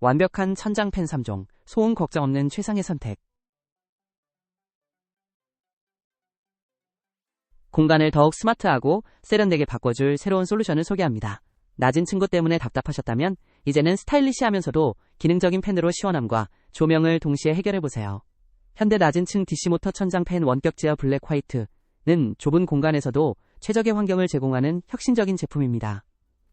완벽한 천장 팬 3종, 소음 걱정 없는 최상의 선택. 공간을 더욱 스마트하고 세련되게 바꿔줄 새로운 솔루션을 소개합니다. 낮은 층고 때문에 답답하셨다면 이제는 스타일리시하면서도 기능적인 팬으로 시원함과 조명을 동시에 해결해보세요. 현대 낮은 층 DC 모터 천장 팬 원격 제어 블랙 화이트는 좁은 공간에서도 최적의 환경을 제공하는 혁신적인 제품입니다.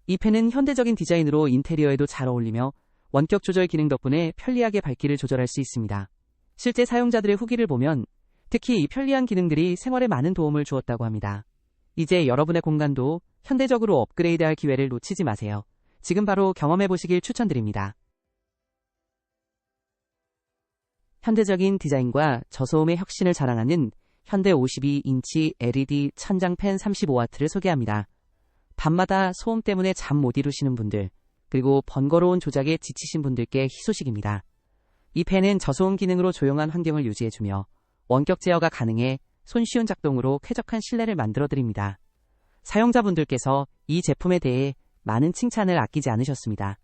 이 팬은 현대적인 디자인으로 인테리어에도 잘 어울리며 원격 조절 기능 덕분에 편리하게 밝기를 조절할 수 있습니다. 실제 사용자들의 후기를 보면 특히 이 편리한 기능들이 생활에 많은 도움을 주었다고 합니다. 이제 여러분의 공간도 현대적으로 업그레이드할 기회를 놓치지 마세요. 지금 바로 경험해 보시길 추천드립니다. 현대적인 디자인과 저소음의 혁신을 자랑하는 현대 52인치 LED 천장 팬 35W를 소개합니다. 밤마다 소음 때문에 잠 못 이루시는 분들, 그리고 번거로운 조작에 지치신 분들께 희소식입니다. 이 팬은 저소음 기능으로 조용한 환경을 유지해주며 원격 제어가 가능해 손쉬운 작동으로 쾌적한 실내를 만들어드립니다. 사용자분들께서 이 제품에 대해 많은 칭찬을 아끼지 않으셨습니다.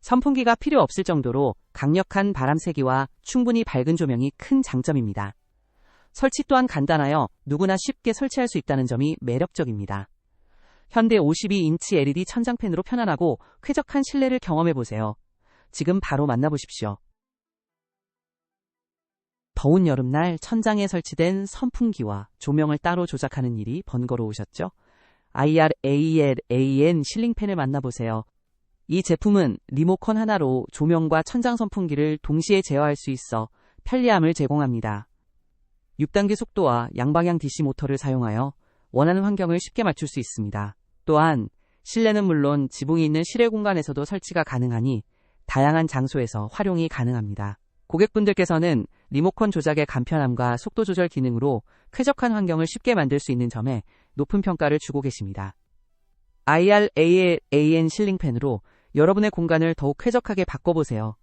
선풍기가 필요 없을 정도로 강력한 바람 세기와 충분히 밝은 조명이 큰 장점입니다. 설치 또한 간단하여 누구나 쉽게 설치할 수 있다는 점이 매력적입니다. 현대 52인치 LED 천장팬으로 편안하고 쾌적한 실내를 경험해보세요. 지금 바로 만나보십시오. 더운 여름날 천장에 설치된 선풍기와 조명을 따로 조작하는 일이 번거로우셨죠? IRALAN 실링팬을 만나보세요. 이 제품은 리모컨 하나로 조명과 천장 선풍기를 동시에 제어할 수 있어 편리함을 제공합니다. 6단계 속도와 양방향 DC 모터를 사용하여 원하는 환경을 쉽게 맞출 수 있습니다. 또한 실내는 물론 지붕이 있는 실외 공간에서도 설치가 가능하니 다양한 장소에서 활용이 가능합니다. 고객분들께서는 리모컨 조작의 간편함과 속도 조절 기능으로 쾌적한 환경을 쉽게 만들 수 있는 점에 높은 평가를 주고 계십니다. IRALAN 실링팬으로 여러분의 공간을 더욱 쾌적하게 바꿔보세요.